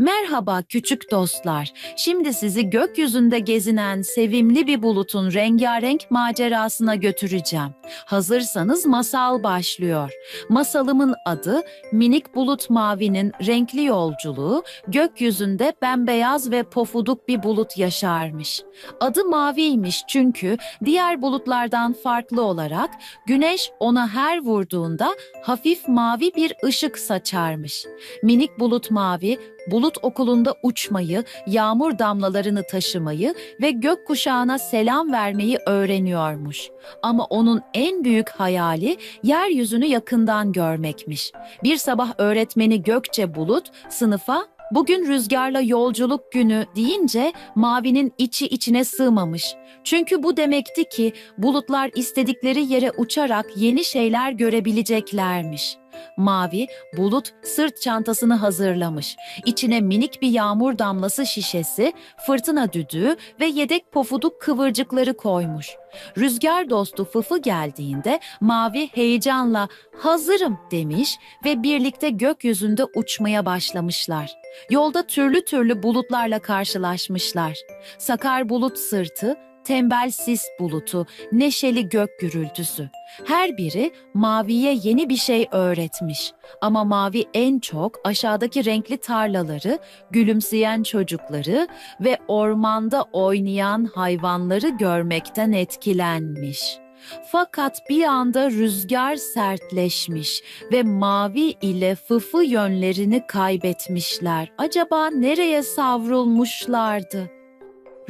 Merhaba küçük dostlar. Şimdi sizi gökyüzünde gezinen sevimli bir bulutun rengarenk macerasına götüreceğim. Hazırsanız masal başlıyor. Masalımın adı Minik Bulut Mavi'nin renkli yolculuğu. Gökyüzünde bembeyaz ve pofuduk bir bulut yaşarmış. Adı Mavi'ymiş çünkü diğer bulutlardan farklı olarak güneş ona her vurduğunda hafif mavi bir ışık saçarmış. Minik bulut mavi bulut okulunda uçmayı, yağmur damlalarını taşımayı ve gökkuşağına selam vermeyi öğreniyormuş. Ama onun en büyük hayali yeryüzünü yakından görmekmiş. Bir sabah öğretmeni Gökçe Bulut sınıfa Bugün rüzgarla yolculuk günü deyince Mavi'nin içi içine sığmamış. Çünkü bu demekti ki bulutlar istedikleri yere uçarak yeni şeyler görebileceklermiş. Mavi, bulut sırt çantasını hazırlamış. İçine minik bir yağmur damlası şişesi, fırtına düdüğü ve yedek pofuduk kıvırcıkları koymuş. Rüzgar dostu Fıfı geldiğinde Mavi heyecanla hazırım demiş ve birlikte gökyüzünde uçmaya başlamışlar. Yolda türlü türlü bulutlarla karşılaşmışlar. Sakar bulut sırtı, tembel sis bulutu, neşeli gök gürültüsü. Her biri Mavi'ye yeni bir şey öğretmiş. Ama Mavi en çok aşağıdaki renkli tarlaları, gülümseyen çocukları ve ormanda oynayan hayvanları görmekten etkilenmiş. Fakat bir anda rüzgar sertleşmiş ve mavi ile fıfı yönlerini kaybetmişler. Acaba nereye savrulmuşlardı?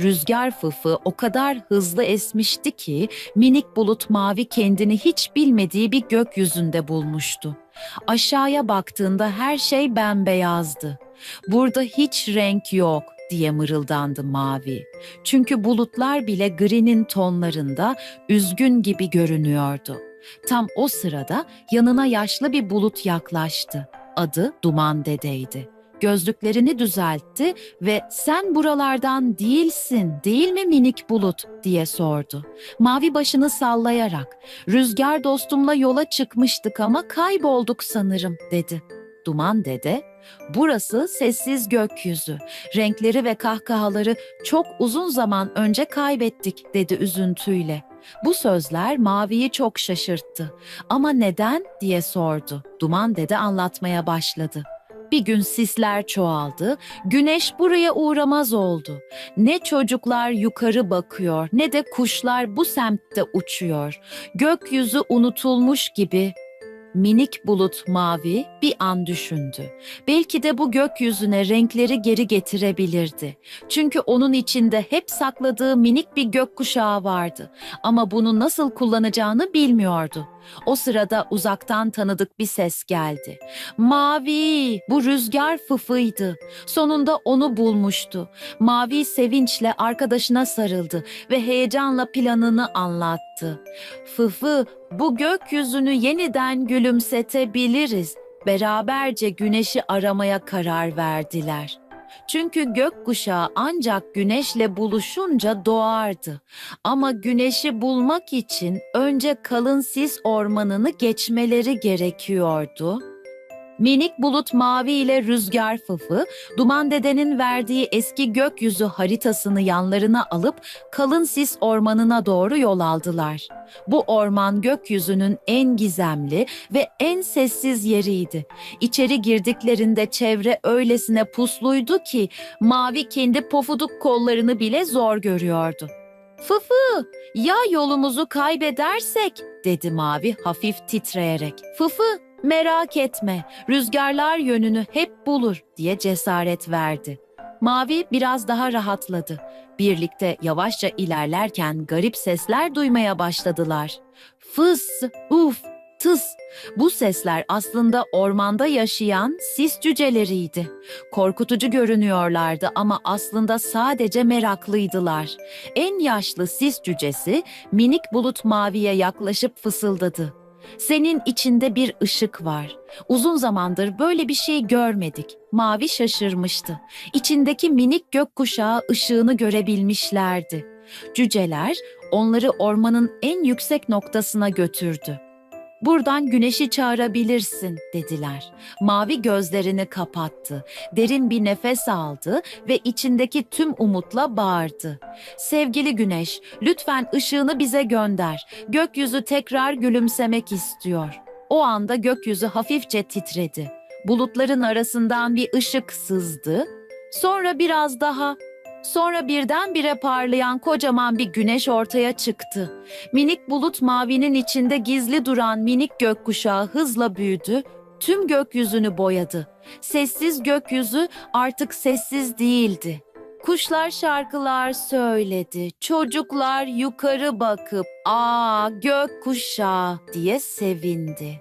Rüzgar fıfı o kadar hızlı esmişti ki minik bulut mavi kendini hiç bilmediği bir gökyüzünde bulmuştu. Aşağıya baktığında her şey bembeyazdı. Burada hiç renk yok diye mırıldandı mavi. Çünkü bulutlar bile grinin tonlarında üzgün gibi görünüyordu. Tam o sırada yanına yaşlı bir bulut yaklaştı. Adı Duman Dede'ydi. Gözlüklerini düzeltti ve sen buralardan değilsin değil mi minik bulut diye sordu. Mavi başını sallayarak rüzgar dostumla yola çıkmıştık ama kaybolduk sanırım dedi. Duman dede burası sessiz gökyüzü. Renkleri ve kahkahaları çok uzun zaman önce kaybettik dedi üzüntüyle. Bu sözler Mavi'yi çok şaşırttı. Ama neden diye sordu. Duman dede anlatmaya başladı. Bir gün sisler çoğaldı, güneş buraya uğramaz oldu. Ne çocuklar yukarı bakıyor ne de kuşlar bu semtte uçuyor. Gökyüzü unutulmuş gibi Minik bulut mavi bir an düşündü. Belki de bu gökyüzüne renkleri geri getirebilirdi. Çünkü onun içinde hep sakladığı minik bir gökkuşağı vardı. Ama bunu nasıl kullanacağını bilmiyordu. O sırada uzaktan tanıdık bir ses geldi. Mavi, bu rüzgar fıfıydı. Sonunda onu bulmuştu. Mavi sevinçle arkadaşına sarıldı ve heyecanla planını anlattı. Fıfı, bu gökyüzünü yeniden gülümsetebiliriz. Beraberce güneşi aramaya karar verdiler. Çünkü gökkuşağı ancak güneşle buluşunca doğardı. Ama güneşi bulmak için önce kalın sis ormanını geçmeleri gerekiyordu. Minik bulut mavi ile rüzgar fıfı, Duman Dede'nin verdiği eski gökyüzü haritasını yanlarına alıp kalın sis ormanına doğru yol aldılar. Bu orman gökyüzünün en gizemli ve en sessiz yeriydi. İçeri girdiklerinde çevre öylesine pusluydu ki mavi kendi pofuduk kollarını bile zor görüyordu. Fıfı, ya yolumuzu kaybedersek, dedi mavi hafif titreyerek. Fıfı, Merak etme, rüzgarlar yönünü hep bulur diye cesaret verdi. Mavi biraz daha rahatladı. Birlikte yavaşça ilerlerken garip sesler duymaya başladılar. Fıs, uf, tıs. Bu sesler aslında ormanda yaşayan sis cüceleriydi. Korkutucu görünüyorlardı ama aslında sadece meraklıydılar. En yaşlı sis cücesi minik bulut maviye yaklaşıp fısıldadı. Senin içinde bir ışık var. Uzun zamandır böyle bir şey görmedik. Mavi şaşırmıştı. İçindeki minik gökkuşağı ışığını görebilmişlerdi. Cüceler onları ormanın en yüksek noktasına götürdü. Buradan güneşi çağırabilirsin dediler. Mavi gözlerini kapattı. Derin bir nefes aldı ve içindeki tüm umutla bağırdı. Sevgili güneş, lütfen ışığını bize gönder. Gökyüzü tekrar gülümsemek istiyor. O anda gökyüzü hafifçe titredi. Bulutların arasından bir ışık sızdı. Sonra biraz daha. Sonra birdenbire parlayan kocaman bir güneş ortaya çıktı. Minik bulut mavinin içinde gizli duran minik gökkuşağı hızla büyüdü, tüm gökyüzünü boyadı. Sessiz gökyüzü artık sessiz değildi. Kuşlar şarkılar söyledi. Çocuklar yukarı bakıp "Aa, gökkuşağı" diye sevindi.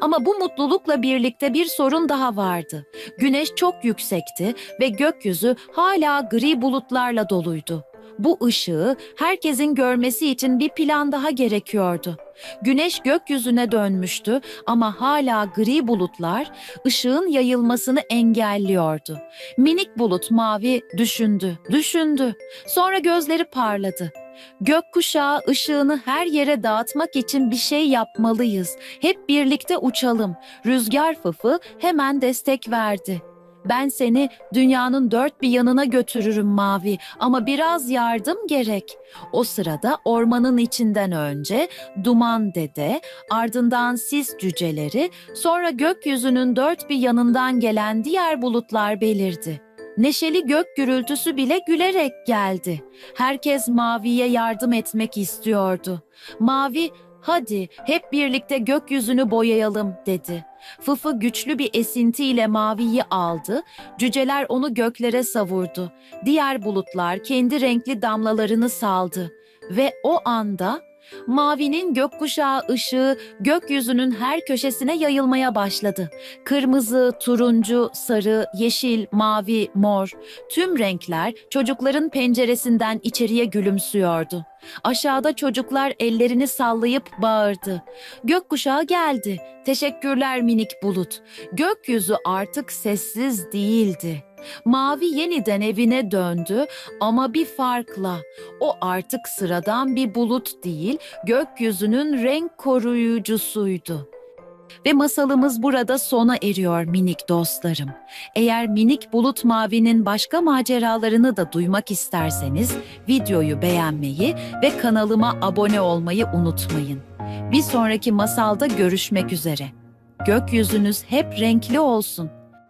Ama bu mutlulukla birlikte bir sorun daha vardı. Güneş çok yüksekti ve gökyüzü hala gri bulutlarla doluydu. Bu ışığı herkesin görmesi için bir plan daha gerekiyordu. Güneş gökyüzüne dönmüştü ama hala gri bulutlar ışığın yayılmasını engelliyordu. Minik bulut mavi düşündü, düşündü. Sonra gözleri parladı. Gökkuşağı ışığını her yere dağıtmak için bir şey yapmalıyız. Hep birlikte uçalım. Rüzgar fıfı hemen destek verdi. Ben seni dünyanın dört bir yanına götürürüm Mavi ama biraz yardım gerek. O sırada ormanın içinden önce Duman Dede, ardından sis cüceleri, sonra gökyüzünün dört bir yanından gelen diğer bulutlar belirdi. Neşeli gök gürültüsü bile gülerek geldi. Herkes Mavi'ye yardım etmek istiyordu. Mavi, hadi hep birlikte gökyüzünü boyayalım dedi. Fıfı güçlü bir esintiyle Mavi'yi aldı, cüceler onu göklere savurdu. Diğer bulutlar kendi renkli damlalarını saldı. Ve o anda Mavinin gökkuşağı ışığı gökyüzünün her köşesine yayılmaya başladı. Kırmızı, turuncu, sarı, yeşil, mavi, mor, tüm renkler çocukların penceresinden içeriye gülümsüyordu. Aşağıda çocuklar ellerini sallayıp bağırdı. Gökkuşağı geldi. Teşekkürler minik bulut. Gökyüzü artık sessiz değildi. Mavi yeniden evine döndü ama bir farkla. O artık sıradan bir bulut değil, gökyüzünün renk koruyucusuydu. Ve masalımız burada sona eriyor minik dostlarım. Eğer minik bulut mavinin başka maceralarını da duymak isterseniz videoyu beğenmeyi ve kanalıma abone olmayı unutmayın. Bir sonraki masalda görüşmek üzere. Gökyüzünüz hep renkli olsun.